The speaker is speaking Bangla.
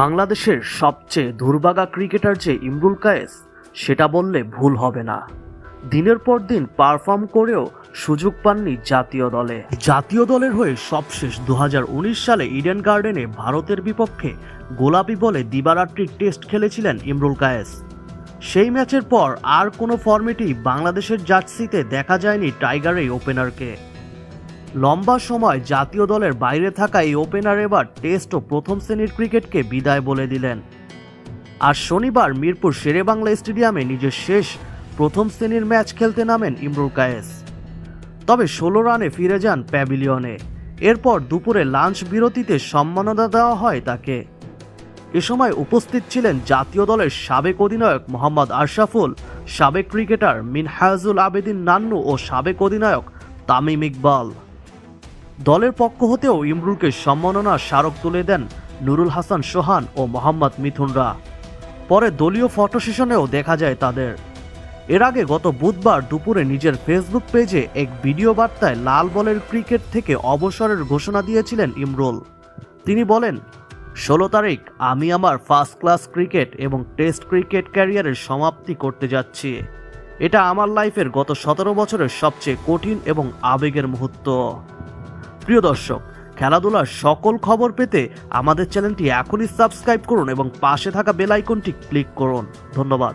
বাংলাদেশের সবচেয়ে দুর্বাগা ক্রিকেটার যে ইমরুল কায়েস, সেটা বললে ভুল হবে না। দিনের পর দিন পারফর্ম করেও সুযোগ পাননি জাতীয় দলে। জাতীয় দলের হয়ে সবশেষ দু হাজার উনিশ সালে ইডেন গার্ডেনে ভারতের বিপক্ষে গোলাপি বলে দিবারাত্রির টেস্ট খেলেছিলেন ইমরুল কায়েস। সেই ম্যাচের পর আর কোনো ফর্মেটেই বাংলাদেশের জার্সিতে দেখা যায়নি টাইগার এই ওপেনারকে। লম্বা সময় জাতীয় দলের বাইরে থাকা এই ওপেনার এবার টেস্ট ও প্রথম শ্রেণির ক্রিকেটকে বিদায় বলে দিলেন। আর শনিবার মিরপুর শেরেবাংলা স্টেডিয়ামে নিজের শেষ প্রথম শ্রেণির ম্যাচ খেলতে নামেন ইমরুল কায়েস। তবে ষোলো রানে ফিরে যান প্যাভিলিয়নে। এরপর দুপুরে লাঞ্চ বিরতিতে সম্মাননা দেওয়া হয় তাকে। এ সময় উপস্থিত ছিলেন জাতীয় দলের সাবেক অধিনায়ক মোহাম্মদ আশরাফুল, সাবেক ক্রিকেটার মিনহাজুল আবেদিন নান্নু ও সাবেক অধিনায়ক তামিম ইকবাল। দলের পক্ষ হতেও ইমরুলকে সম্মাননা স্মারক তুলে দেন নুরুল হাসান সোহান ও মোহাম্মদ মিথুনরা। পরে দলীয় ফটো সেশনেও দেখা যায় তাদের। এর আগে গত বুধবার দুপুরে নিজের ফেসবুক পেজে এক ভিডিও বার্তায় লাল বলের ক্রিকেট থেকে অবসরের ঘোষণা দিয়েছিলেন ইমরুল। তিনি বলেন, ষোলো তারিখ আমি আমার ফার্স্ট ক্লাস ক্রিকেট এবং টেস্ট ক্রিকেট ক্যারিয়ারের সমাপ্তি করতে যাচ্ছি। এটা আমার লাইফের গত সতেরো বছরের সবচেয়ে কঠিন এবং আবেগের মুহূর্ত। প্রিয় দর্শক, খেলাধুলার সকল খবর পেতে আমাদের চ্যানেলটি এখনই সাবস্ক্রাইব করুন এবং পাশে থাকা বেল আইকনটি ক্লিক করুন। ধন্যবাদ।